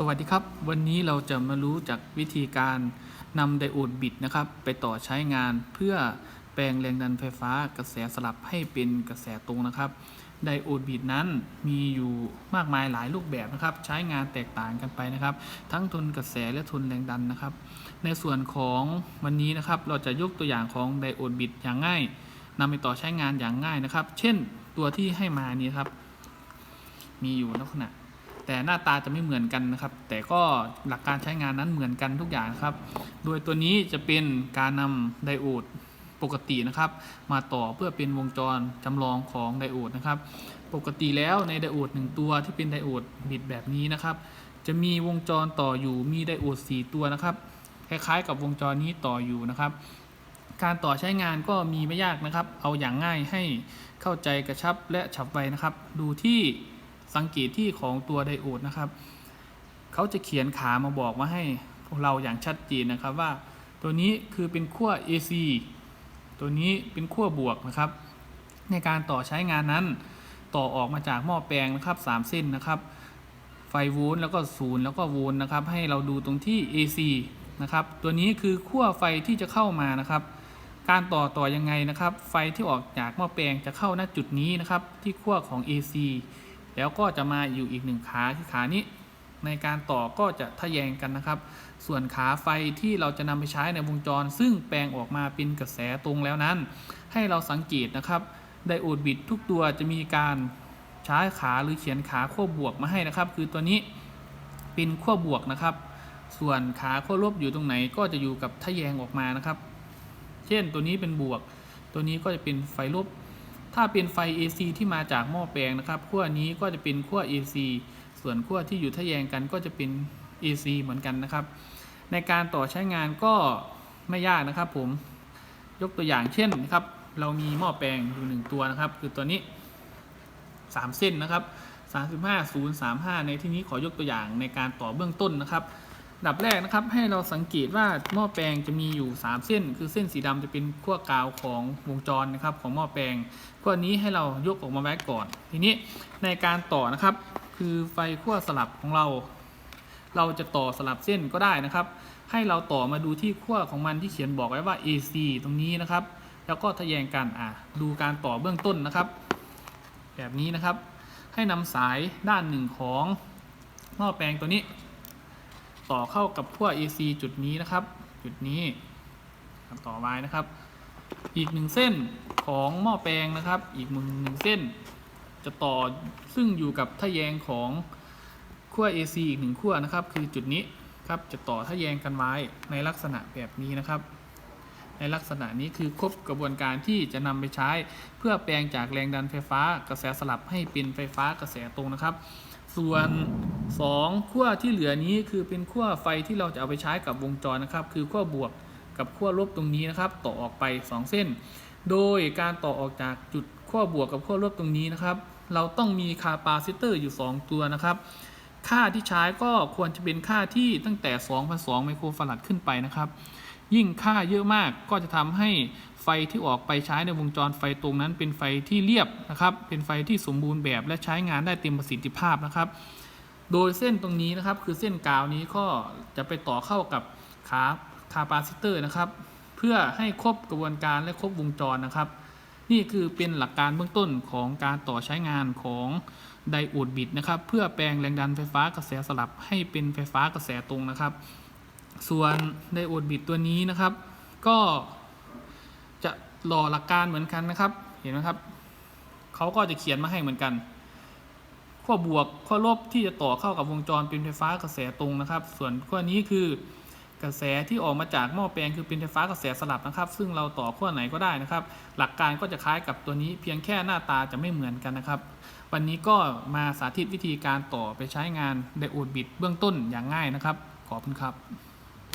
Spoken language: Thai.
สวัสดีครับ วันนี้เราจะมารู้จักวิธีการนำไดโอดบิดนะครับ ไปต่อใช้งานเพื่อแปลงแรงดันไฟฟ้ากระแสสลับให้เป็นกระแสตรงนะครับ ไดโอดบิดนั้นมีอยู่มากมายหลายรูปแบบนะครับ ใช้งานแตกต่างกันไปนะครับ ทั้งทนกระแสและทนแรงดันนะครับ ในส่วนของวันนี้นะครับเราจะยกตัวอย่างของไดโอดบิดอย่างง่ายนำไปต่อใช้งานอย่างง่ายนะครับ เช่นตัวที่ให้มานี้ครับ มีอยู่ลักษณะ แต่หน้าตาจะไม่เหมือนกันนะครับ แต่ก็หลักการใช้งานนั้นเหมือนกันทุกอย่างครับ โดยตัวนี้จะเป็นการนำไดโอดปกตินะครับ มาต่อเพื่อเป็นวงจรจำลองของไดโอดนะครับ ปกติแล้วในไดโอดหนึ่งตัวที่เป็นไดโอดบิดแบบนี้นะครับ จะมีวงจรต่ออยู่มีไดโอด4ตัวนะครับ คล้ายๆ กับวงจรนี้ต่ออยู่นะครับ การต่อใช้งานก็มีไม่ยากนะครับ เอาอย่างง่ายให้เข้าใจกระชับและฉับไวนะครับ ดูที่ สังเกตที่ของตัวไดโอดนะครับเขาจะเขียนขามาบอกมาให้พวกเราอย่างชัดเจนนะครับว่า ตัวนี้คือเป็นขั้ว AC ตัวนี้เป็นขั้วบวกนะครับ ในการต่อใช้งานนั้น ต่อออกมาจากหม้อแปลงนะครับ 3 เส้นนะครับ ไฟโวลต์แล้วก็ศูนย์แล้วก็โวลต์นะครับ ให้เราดูตรงที่ AC นะครับ ตัวนี้คือขั้วไฟที่จะเข้ามานะครับ การต่อต่อยังไงนะครับ ไฟที่ออกจากหม้อแปลงจะเข้าณจุดนี้นะครับ ที่ขั้วของ AC แล้วก็จะมาอยู่อีกหนึ่งขาที่ขานี้ ในการต่อก็จะทะแยงกันนะครับ ส่วนขาไฟที่เราจะนำไปใช้ในวงจร ซึ่งแปลงออกมาเป็นกระแสตรงแล้วนั้น ให้เราสังเกตนะครับไดโอดบิดทุกตัวจะมีการใช้ขาหรือเขียนขาขั้วบวกมาให้นะครับ คือตัวนี้เป็นขั้วบวกนะครับ ส่วนขาขั้วลบอยู่ตรงไหนก็จะอยู่กับทะแยงออกมานะครับ เช่นตัวนี้เป็นบวก ตัวนี้ก็จะเป็นไฟลบ ถ้าเป็นไฟ AC ที่มาจากหม้อแปลงนะครับขั้วนี้ก็จะเป็นขั้ว AC ส่วนขั้วที่อยู่ทะแยงกันก็จะเป็น AC เหมือนกันนะครับ ในการต่อใช้งานก็ไม่ยากนะครับผมยกตัวอย่างเช่นนะครับ เรามีหม้อแปลงอยู่หนึ่งตัวนะครับ คือตัวนี้ 3 เส้นนะครับ 35 0 35 ในที่นี้ขอยกตัวอย่างในการต่อเบื้องต้นนะครับ ดับแรกนะครับให้เราสังเกตว่าหม้อแปลงจะมีอยู่ 3 เส้น คือเส้นสีดำจะเป็นขั้วกาวของวงจรนะครับของหม้อแปลงขั้วนี้ให้เรายกออกมาไว้ก่อน ทีนี้ในการต่อนะครับ คือไฟขั้วสลับของเรา เราจะต่อสลับเส้นก็ได้นะครับ ให้เราต่อมาดูที่ขั้วของมันที่เขียนบอกไว้ว่า AC ตรงนี้นะครับ แล้วก็ทะแยงกันอะดูการต่อเบื้องต้นนะครับ แบบนี้นะครับ ให้นำสายด้านหนึ่งของหม้อแปลงตัวนี้ ต่อเข้ากับขั้ว AC จุดนี้นะครับ จุดนี้ต่อไว้นะครับ อีกหนึ่งเส้นของหม้อแปลงนะครับ อีกมือหนึ่งเส้น จะต่อซึ่งอยู่กับทะแยงของขั้ว AC อีกหนึ่งขั้วนะครับ คือจุดนี้ครับจะต่อทะแยงกันไว้ในลักษณะแบบนี้นะครับ ในลักษณะนี้คือครบกระบวนการที่จะนำไปใช้ เพื่อแปลงจากแรงดันไฟฟ้ากระแสสลับให้เป็นไฟฟ้ากระแสตรงนะครับ ส่วน 2 ขั้วที่เหลือนี้คือเป็นขั้วไฟที่เราจะเอาไปใช้กับวงจรนะครับ คือขั้วบวกกับขั้วลบตรงนี้นะครับ ต่อออกไป 2 เส้น โดยการต่อออกจากจุดขั้วบวกกับขั้วลบตรงนี้นะครับ เราต้องมีคาปาซิเตอร์อยู่ 2 ตัวนะครับ ค่าที่ใช้ก็ควรจะเป็นค่าที่ตั้งแต่ 2,2ไมโครฟาราดขึ้นไปนะครับ ยิ่งค่าเยอะมากก็จะทำให้ไฟที่ออกไปใช้ในวงจรไฟตรงนั้น เป็นไฟที่เรียบนะครับ เป็นไฟที่สมบูรณ์แบบและใช้งานได้เต็มประสิทธิภาพนะครับ โดยเส้นตรงนี้นะครับคือเส้นกาวนี้ก็จะไปต่อเข้ากับขาคาปาซิเตอร์นะครับ เพื่อให้ครบกระบวนการและครบวงจรนะครับ นี่คือเป็นหลักการเบื้องต้นของการต่อใช้งานของไดโอดบิดนะครับ เพื่อแปลงแรงดันไฟฟ้ากระแสสลับให้เป็นไฟฟ้ากระแสตรงนะครับ ส่วนไดโอดบิดตัวนี้นะครับ ก็จะหล่อหลักการเหมือนกันนะครับ เห็นไหมครับเขาก็จะเขียนมาให้เหมือนกันขั้วบวกขั้วลบที่จะต่อเข้ากับวงจรเป็นไฟฟ้ากระแสตรงนะครับ ส่วนขั้วนี้คือกระแสที่ออกมาจากหม้อแปลงคือเป็นไฟฟ้ากระแสสลับนะครับ ซึ่งเราต่อขั้วไหนก็ได้นะครับ หลักการก็จะคล้ายกับตัวนี้เพียงแค่หน้าตาจะไม่เหมือนกันนะครับ วันนี้ก็มาสาธิตวิธีการต่อไปใช้งานไดโอดบิดเบื้องต้นอย่างง่ายนะครับ ขอบคุณครับ